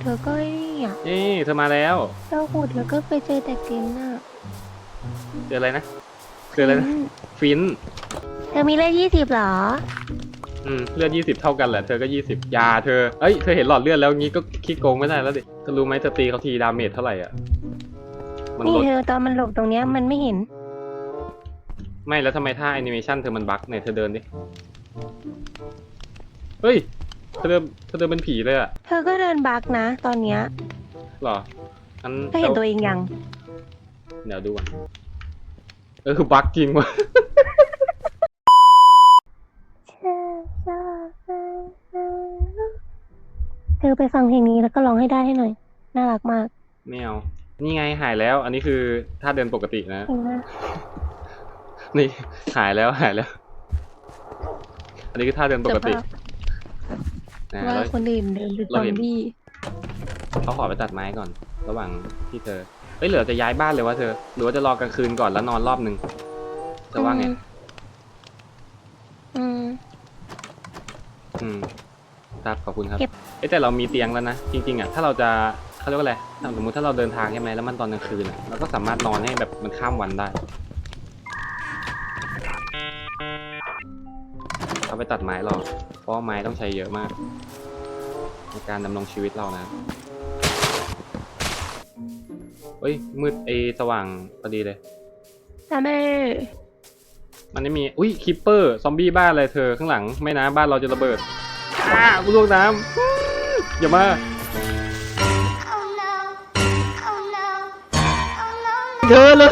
เธอก็นี่อะนี่เธอมาแล้วเราขุดแล้วก็ไปเจอแต่เกมน่ะเจออะไรนะเจออะไรนะมฟิน เธอมีเลขยี่สิบเหรอ อืมเลือดยี่สิบเท่ากันแหละ เธอก็ยี่สิบยาเธอ เอ้ย เธอเห็นหลอดเลือดแล้วงี้ก็ขี้โกงไม่ได้แล้วดิเธอรู้ไหมเธอตีเขาทีดาเมจเท่าไหร่อะ มันนี่ลด เธอตอนมันหลบตรงเนี้ยมันไม่เห็น ไม่แล้วทำไมท่าแอนิเมชันเธอมันบั๊กเนี่ยเธอเดินดิ เฮ้ย เธอเดินเธอเดินเป็นผีเลยอะเธอก็เดินบักนะ ตอนเนี้ยหรองั้นเธอเห็นตัวเองยัง เดี๋ยวดูก่อนเออบั๊กจริงว่ะเธอไปฟังเพลงนี้แล้วก็ร้องให้ได้ให้หน่อย น่ารักมากไม่เอานี่ไงหายแล้ว อันนี้คือท่าเดินปกตินะเห็นไหมนี่หายแล้วหายแล้ว อันนี้คือท่าเดินปกติ นะว่าแล้วคนอื่นเดินเป็นซเราอมเห็นบี้เขาขอไปตัดไม้ก่อน ระหว่างที่เธอเฮ้ยเหลือจะย้ายบ้านเลยวะเธอหรือว่าจะรอกลางคืนก่อนแล้วนอนรอบหนึ่งเธอว่าไงอืมอืมครับขอบคุณครับเก็บเอ้ยแต่เรามีเตียงแล้วนะจริง ๆอะถ้าเราจะเขาเรียกว่าอะไรถ้าสมมติถ้าเราเดินทางใช่ไหมแล้วมันตอนกลางคืนอะเราก็สามารถนอนให้แบบมันข้ามวันได้เขาไปตัดไม้หรอกเพราะว่าไม้ต้องใช้เยอะมาก ในการดำรงชีวิตเรานะเฮ้ย มืดเอยสว่างพอดีเลย แต่แม่มันไม่มี อุ้ยคิปเปอร์ ซอมบี้บ้านอะไรเธอข้างหลังไม่นะบ้านเราจะระเบิดอ้ากูลวกน้ำอื้ออย่ามา Oh no. Oh no. Oh no. เธอเลย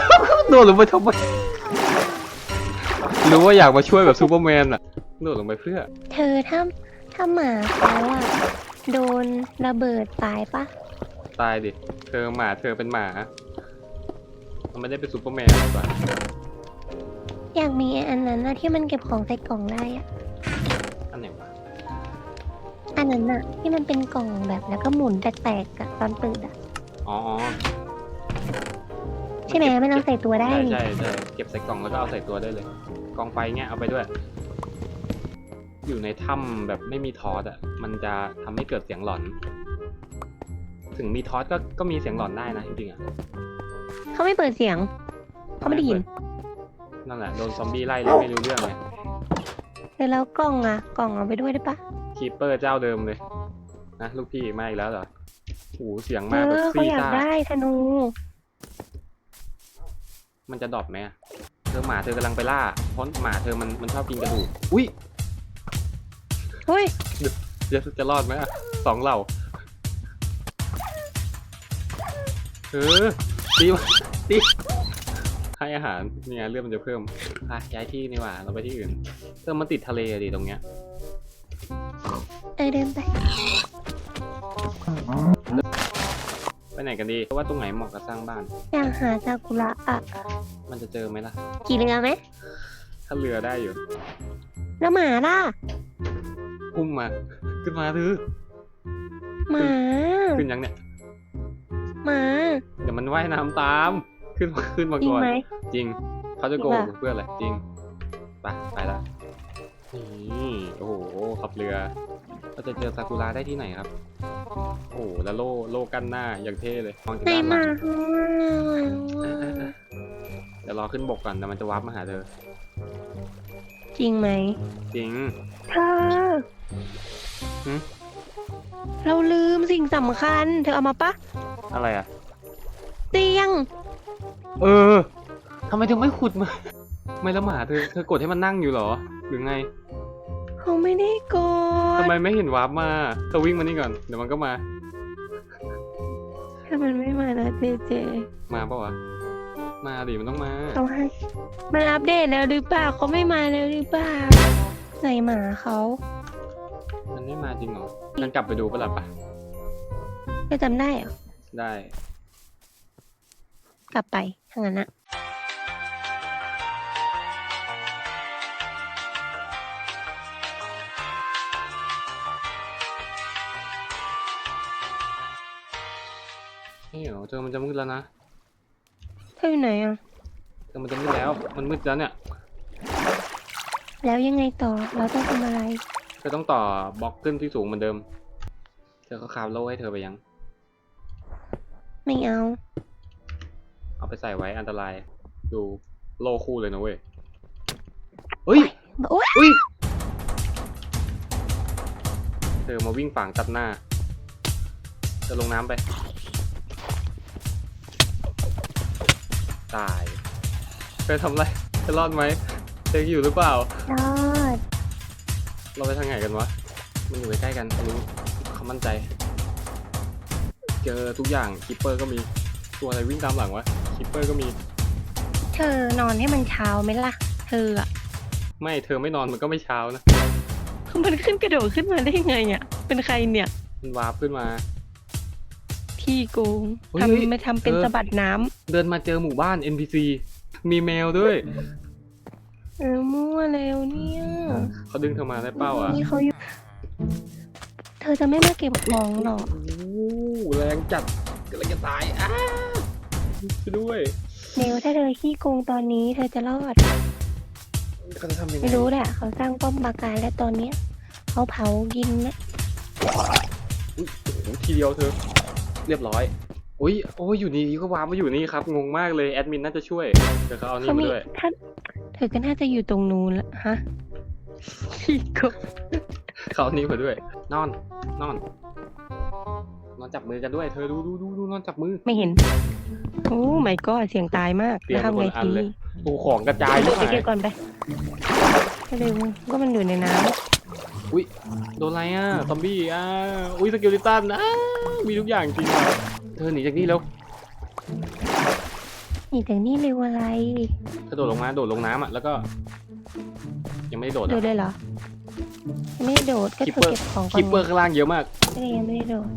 โดดลงไปทำไมหรือว่าอยากมาช่วยแบบซูเปอร์แมนอะโดดลงไปเพื่อ เธอถ้าถ้าหมาเขาอะ โดนระเบิดตายปะตายดิ เธอหมาเธอเป็นหมา มันไม่ได้เป็นซูเปอร์แมนหรอกปะอยากมีอันนั้นนะที่มันเก็บของใส่กล่องได้อะอันไหนวะอันนั้นอะที่มันเป็นกล่องแบบแล้วก็หมุนแตกๆอะตอนเปิดอะอ๋ออ๋อใช่ไหมมันเอาใส่ตัวได้ใช่นี่ ใช่ใช่เก็บใส่กล่องแล้วก็เอาใส่ตัวได้เลยกล่องไฟเงี้ยเอาไปด้วย อยู่ในถ้ำแบบไม่มีทอสอะ มันจะทำให้เกิดเสียงหลอน ถึงมีทอสก็ก็มีเสียงหลอนได้นะจริงๆอะเขาไม่เปิดเสียง เขาไม่ได้ยิน นั่นแหละโดนซอมบี้ไล่เลยไม่รู้เรื่องเลยแต่แล้วกล่องอะกล่องเอาไปด้วยได้ปะคีเปอร์เจ้าเดิมเลยนะลูกพี่มาอีกแล้วเหรอโอ้โหเสียงเอมากแบบอเขาซี่อยากซ่าได้ธนู มันจะดรอปไหมอะเธอหมาเธอกำลังไปล่าเพราะหมาเธอมันมันชอบกินกระดูก อุ้ยเฮ้ย จะจะรอดไหมอะสองเหล่าเออตีมาตีให้อาหารนี่ไงเลือดมันจะเพิ่มอะย้ายที่นี่หว่าเราไปที่อื่นเออมันติดทะเลอะดิตรงเนี้ยเออเดินไป ไปไหนกันดีเพราะว่าตรงไหนเหมาะกับสร้างบ้าน อยากหาซากุระอะมันจะเจอไหมล่ะขี่เรือไหมถ้าเรือได้อยู่ แล้วหมาล่ะ พุ่มมา ขึ้นมาเธอหมาขึ้นยังเนี่ยหมาเดี๋ยวมันว่ายน้ำตาม ขึ้นมาขึ้นมาจริงก่อนไหมจริงเขาจะโกจริงงปะเพื่ออะไรจริงไปไปละนี่โอ้โหขับเรือเราจะเจอซากุระได้ที่ไหนครับ โอ้โหแล้วโล่โล่กั้นหน้าอย่างเท่เลยมองจากในด้านหหลัมางข้างล่างอะเดี๋ยวรอขึ้นบกก่อนแต่มันจะวาร์ปมาหาเธอ จริงไหมจริง เธอหึเราลืมสิ่งสำคัญ เธอเอามาปะอะไรอะ เตียง เออทำไมถึงไม่ขุดมา ไม่แล้วหมาเธอเธอกดให้มันนั่งอยู่เหรอ หรือไงเขาไม่ได้กทำดไมไม่เห็นวาร์ปมาเธอวิ่งมานี่ก่อน เดี๋ยวมันก็มา ถ้ามันไม่มานะเจเจ มาปะวะ มาดิมันต้องมา เขาให้มันอัปเดตแล้วหรือเปล่าเขาไม่มาแล้วหรือเปล่าไหนหมาเขามันไม่มาจริงเหรองั้นกลับไปดูปะล่ะปะเธอจำได้เหรอได้ กลับไปทางนั้นอะนี่เหรอเธอมันจะมืดแล้วนะ เธออยู่ไหนอะเธอมันจะมืดแล้ว มันมืดแล้วเนี่ย แล้วยังไงต่อ เราต้องทำอะไร เธอต้องต่อบล็อกขึ้นที่สูงเหมือนเดิม เธอก็คาบโล่ให้เธอไปยัง ไม่เอา เอาไปใส่ไว้อันตราย ดูโลคู่เลยนะเว้ยเฮ้ย โอ๊ยอุ้ย เธอมาวิ่งฝังตัดหน้า เธอลงน้ำไป ตายเธอทำไรเธอรอดไหมเธออยู่หรือเปล่า รอดเราไปทางไหนกันวะ มันอยู่ใกล้ๆกันรู้เขามั่นใจ เจอทุกอย่างคิปเปอร์ก็มี ตัวอะไรวิ่งตามหลังวะคิปเปอร์ก็มี เธอนอนให้มันเช้าไหมล่ะ เธออะไม่เธอไม่นอนมันก็ไม่เช้านะ มันขึ้นกระโดดขึ้นมาได้ไงอะเป็นใครเนี่ย มันวาร์ปขึ้นมา พี่โกงเฮ้ยเฮ้ยทำไม่ทำเป็นเออ สะบัดน้ำเดินมาเจอหมู่บ้าน NPC มีแมวด้วยเออมั่วแล้วเนี่ยเขาดึงเธอมาได้เป้าอะนี่เขาอยู่ เธอจะไม่มาเก็บของหรอ โอ้โหแรงจัดกำลังจะตายอ้าช่วยด้วยเนวถ้าเธอขี้โกงตอนนี้เธอจะรอด เขาจะทำยังไงไม่รู้แหละเขาสร้างป้อมปราการแล้วตอนเนี้ยเขาเผากินนะ อุ๊ยโอ้โหทีเดียวเธอ เรียบร้อยอุ้ยโอ้ยอยู่นี่ก็วาร์ปมาอยู่นี่ครับงงมากเลยแอดมินน่าจะช่วยเดี๋ยวเขาเอานี่เขามามีด้วยถ้าเธอก็น่าจะอยู่ตรงนู้นละฮะขี้โกงเขาเอานี่มาด้วย นอน นอน นอนจับมือกันด้วย เธอดูดูดูดูนอนจับมือ ไม่เห็น โอ้ไม่ก็เสียงตายมากเตรียมแล้วทำไงคนละอันทีเลยโอ้ของกระจายเดี๋ยวหาไปเก็บยก่อนไปไปเร็วก็มันอยู่ในน้ อุ้ยโดนอะไรอะซอมบี้อะอุ้ยสกิลลิตันอะมีทุกอย่างจริงอะเธอหนีจากนี่แล้วำนี่แต่นี่เร็วอะไรกระโดดลงมาโดดลงน้ำอะแล้วก็ ยังไม่ได้โดดโดอะ ดเลยเหรอยังไม่ได้โดดก็คิปเธเปออร์เก็บของก่อนคิปเปอร์ข้างล่างเยอะมากก็เลยยังไม่ได้โดด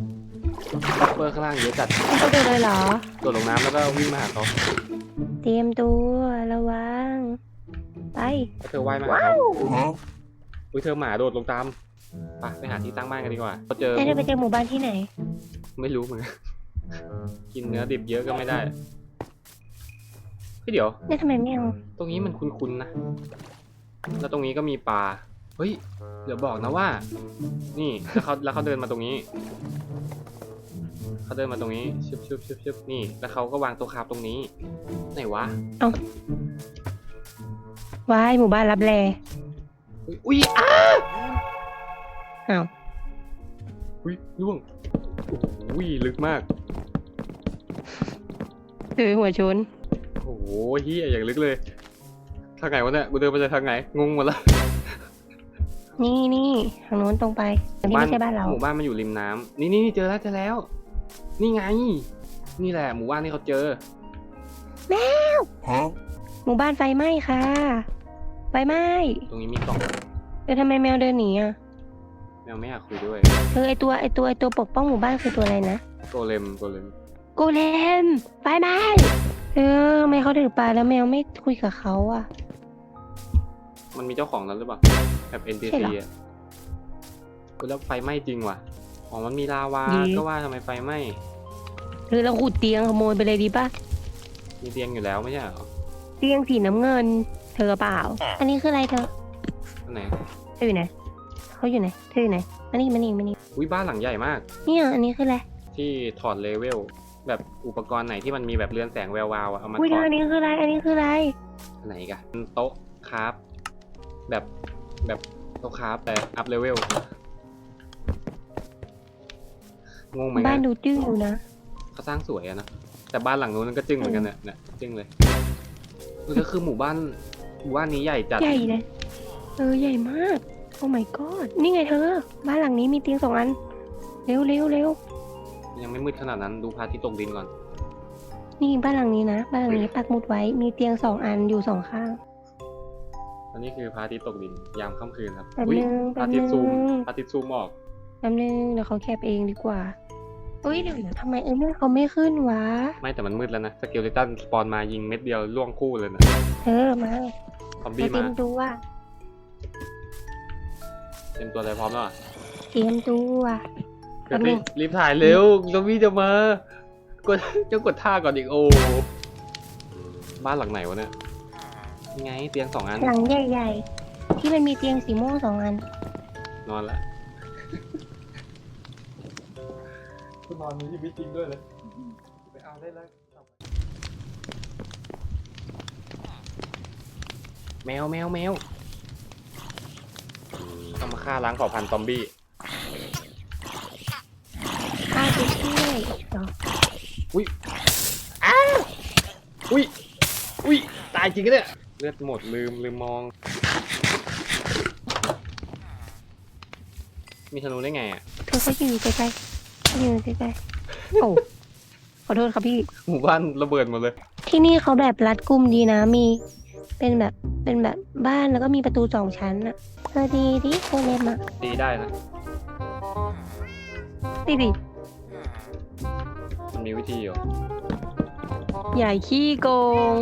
คิปเปอร์ข้างล่างเยอะจัดไม่เขาโดดเลยเหรอ โดดลงน้ำแล้วก็วิ่งมาหาเขาเตรียมตัวระวังไป แล้วเธอว่ายมาหาว้าเขาว อุ้ยเธอหมาโดดลงตามไปไปหาที่ตั้งบ้านกันดีกว่าเขาเจอแล้วเธอไปเจอหมู่บ้านที่ไหน ไม่รู้เหมือนกันกินเนื้อดิบเยอะก็ไม่ได้พี่เดี๋ยวเนี่ยทำไมไม่เอาตรงนี้มันคุ้นๆนะ แล้วตรงนี้ก็มีปลา เฮ้ย เดี๋ยวบอกนะว่า นี่แล้วเขาแล้วเขาเดินมาตรงนี้ เขาเดินมาตรงนี้ชึบชึบชึบชึบนี่ แล้วเขาก็วางตัวคาบตรงนี้ ไหนวะว้ายหมู่บ้านรับแล อุ๊ยอุ้ยอ้าอ้าวอุ้ยล่วงโอ้โหลึกมากเธอหัวชน โอ้โหเฮียอย่างลึกเลย ทางไหนวะเนี่ยกูเดินมาจากทางไหน งงหมดละนี่นี่ทางโน้นตรงไปอันนี้ไม่ใช่บ้านเรา หมู่บ้านมันอยู่ริมน้ำนี่นี่นี่เจอแล้วเจอแล้ว นี่ไง นี่แหละหมู่บ้านที่เขาเจอหมู่บ้านไฟไหม้ค่ะไฟไหม้ตรงนี้มีกล่องเดี๋ยวทำไมแมวเดินหนีอะแมวไม่อยากคุยด้วยเธอไอตัวไอตัวไอตัวปกป้องหมู่บ้านคือตัวอะไรนะโกเลมโกเลมโกเลมไฟไหม้เออทำไมเขาถือปลาแล้วแมวไม่คุยกับเขาอะ มันมีเจ้าของแล้วหรือเปล่าแบบ NPC ใช่เหรออะเออแล้วไฟไหม้จริงว่ะอ๋อมันมีลาวายีก็ว่าทำไมไฟไหม้หรือเราขุดเตียงขโมยไปเลยดีป่ะมีเตียงอยู่แล้วไม่ใช่เหรอเตียงสีน้ำเงิน เธอเปล่า อันนี้คืออะไรเธออันไหน เธออยู่ไหนเขาอยู่ไหนเธออยู่ไหนมานี่มานี่มานี่อุ้ยบ้านหลังใหญ่มาก เนี่ยอันนี้คืออะไรที่ถอดเลเวลแบบอุปกรณ์ไหนที่มันมีแบบเรือนแสงแวววาวอะเอามาอุ้ยถเธออดอันนี้คืออะไร อันนี้คืออะไร อันไหนกันโต๊ะคราฟแบบแบบโต๊ะคราฟแต่อัพเลเวลงงเหมือนกับ้านนดูจื้ออยู่นะเขาสร้างสวยอะนะแต่บ้านหลังนู้นมันก็จึ้งเหมือนกันเนี่ยเนี่ยจึ้งเลยมันก็คือหมู่บ้าน หมู่บ้านนี้ใหญ่จัด ใหญ่เลย เออ ใหญ่มาก โอ้ my god นี่ไงเธอ บ้านหลังนี้มีเตียงสองอัน เร็วเร็วเร็วยังไม่มืดขนาดนั้นดูพระอาทิตย์ตกดินก่อน นี่บ้านหลังนี้นะ บ้านหลังนี้ปักหมุดไว้ มีเตียงสองอันอยู่สองข้าง อันนี้คือพระอาทิตย์ตกดินยามค่ำคืนครับแป๊บอุ๊ยนึงพระอาแป๊บทิตย์ซูมนึงพระอาทิตย์ซูมออก แป๊บนึงเดี๋ยวเขาแคปเองดีกว่าเอ้ยเดี๋ยวเดี๋ยวทำไมเออเขาไม่ขึ้นวะ ไม่แต่มันมืดแล้วนะ สเกลเลตันสปอนมายิงเม็ดเดียวล่วงคู่เลยนะเธอมาซอมเธบี้อเตรีมายมตัวเต็มตัวเลยพร้อมแล้วเหรอเตรียมตัวเดี๋ยวแป๊บนึรีง บรีบถ่ายเร็วซอมบี้จะมากดจะกดท่าก่อนอีกโอ้บ้านหลังไหนวะเนี่ยยังไงเตียงสองอันหลังใหญ่ ๆ ที่มันมีเตียงสีม่วงสองอันนอนละ คุณนอนมีชีวิตจริงด้วยเลย ไปเอาได้เลยแมวแมวแมวต้องมาฆ่าล้างเผ่าพันธุ์ซอมบี้ฆ่าไปเรื่อยเหรออุ้ยอ้าวอุ้ยอุ้ยตายจริงกันเนี่ยเลือดหมดลืมลืมมอง มีธนูได้ไงอะเธอก็ยืนใกล้ๆ ยืนใกล้ๆโอ้ขอโทษครับพี่ หมู่บ้านระเบิดหมดเลย ที่นี่เขาแบบรัดกุมดีนะมี เป็นแบบเป็นแบบบ้านแล้วก็มีประตูสองชั้นอะเออดีดิโคเลมอะตีได้นะ ดีดิมันมีวิธีอยู่ใหญ่ขี้โกง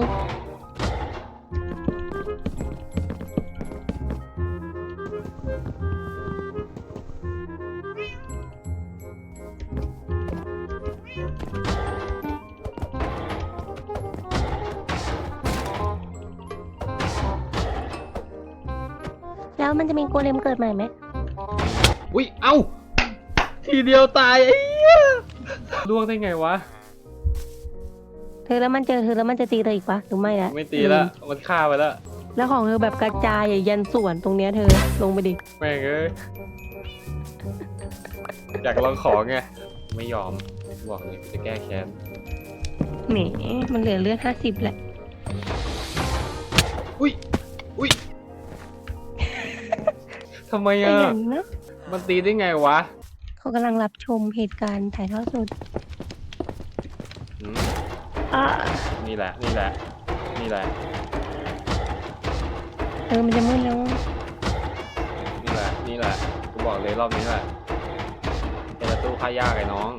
มันจะมีโกเลมเกิดใหม่ไหมอุ้ย เอ้า ทีเดียวตายไอ้เหี้ยล่วงได้ไงวะ เธอแล้วมันเจอเธอแล้วมันจะตีเธออีกปะหรือไม่ละไม่ตีแล้วมันฆ่าไปแล้วแล้วของเธอแบบกระจายอะยันส่วนตรงเนี้ยเธอลงไปดิ แม่งเอ้ย อยากลองของไง ไม่ยอม บอกเลยจะแก้แค้น แหมมันเหลือเลือดห้าสิบแหละ อุ้ย อุ้ย ทำไมขอะยันนะ มันตีได้ไงวะเขากำลังรับชมเหตุการณ์ถ่ายทอดสดอืมอะนี่แหละ นี่แหละ นี่แหละ เออ มันจะมืดแล้วนี่แหละ นี่แหละ กูบอกเลยรอบนี้แหละเป็นประตูค่ายากไอ้น้อง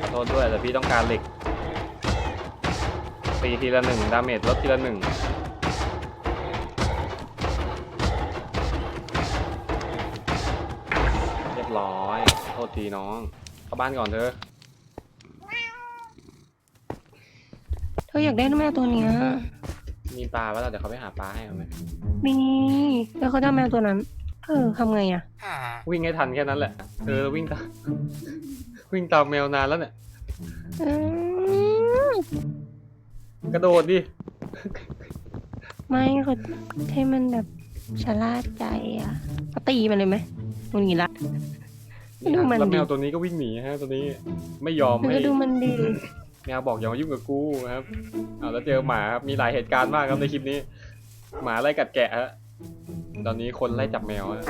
ขอโทษด้วยแต่พี่ต้องการเหล็ก ตีทีละหนึ่งดาเมจลดทีละหนึ่ง ษทีน้องเข้าบ้านก่อนเถอะเธออยากได้แมวตัวเนี้ย มีปลาแล้วเดี๋ยวเขาไปหาปลาให้เอาไหมมีแล้วเขาจะเอาแมวตัวนั้น เออทำไงอะวิ่งให้ทันแค่นั้นแหละเออวิ่งตามวิ่งตามแมวนานแล้วเนี่ยอืมกระโดดดิไม่เขาให้มันแบบชะล่าใจอะเขาตีมันเลยไหมมันอย่างงี้ละ ดูมันแล้วแมวดิ ตัวนี้ก็วิ่งหนีฮะตัวนี้ไม่ยอมเธอไม่ก็ดูมันดีแมวบอกอย่ามายุ่งกับกูครับเอาแล้วเจอหมาครับมีหลายเหตุการณ์มากครับในคลิปนี้ หมาไล่กัดแกะฮะตอนนี้คนไล่จับแมวฮะ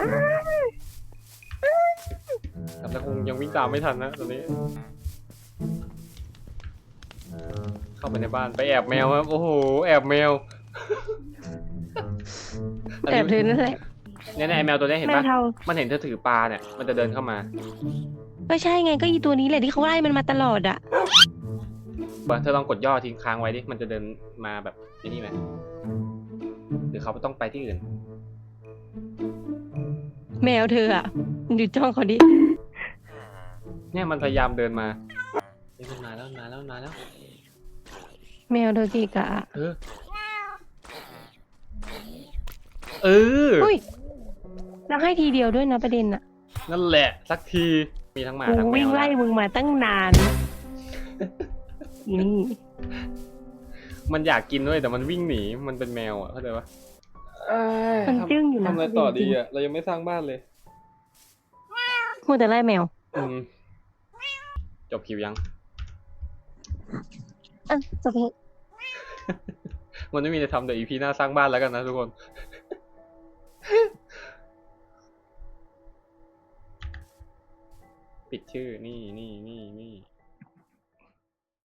ครับแล้วคงยังวิ่งตามไม่ทันนะตอนนี้ เข้าไปในบ้านไปแอบแมวครับโอ้โหแอบแมวอันแต่นี้เธอนั่นแหละ เนี่ยเนี่ยไอ้แมวตัวเนี้ยเห็นแมวปะเทามันเห็นเธอถือปลาเนี่ย มันจะเดินเข้ามาก็ใช่ไงก็อีตัวนี้แหละที่เขาไล่มันมาตลอดอะเธอลองกดย่อทิ้งค้างไว้ดิ มันจะเดินมาแบบที่นี่ไหมหรือเขาต้องไปที่อื่น แมวเธออะดูจ้องเขาดิเนี่ยมันพยายามเดินมาเฮ้ยมันมาแล้วมันมาแล้วมันมาแล้ว แมวเธอเกะกะเออ เออ อุ้ย แล้วให้ทีเดียวด้วยนะประเด็นอะนั่นแหละ สักทีมีทั้งหมากูทั้งแมวิ่งวไล่นะมึงมาตั้งนานนี่มันอยากกินด้วยแต่มันวิ่งหนีมันเป็นแมวอะเข้าใจปะเอ้ยมันจึ้งอยู่นะทำอะไรต่อดีอะเรายังไม่สร้างบ้านเลยมัวแต่ไล่แมว อืมจบคิวยัง อะจบเพลงมันไม่มีอะไรทำเดี๋ยวอีพีหน้าสร้างบ้านแล้วกันนะทุกคน ปิดชื่อนี่นี่นี่นี่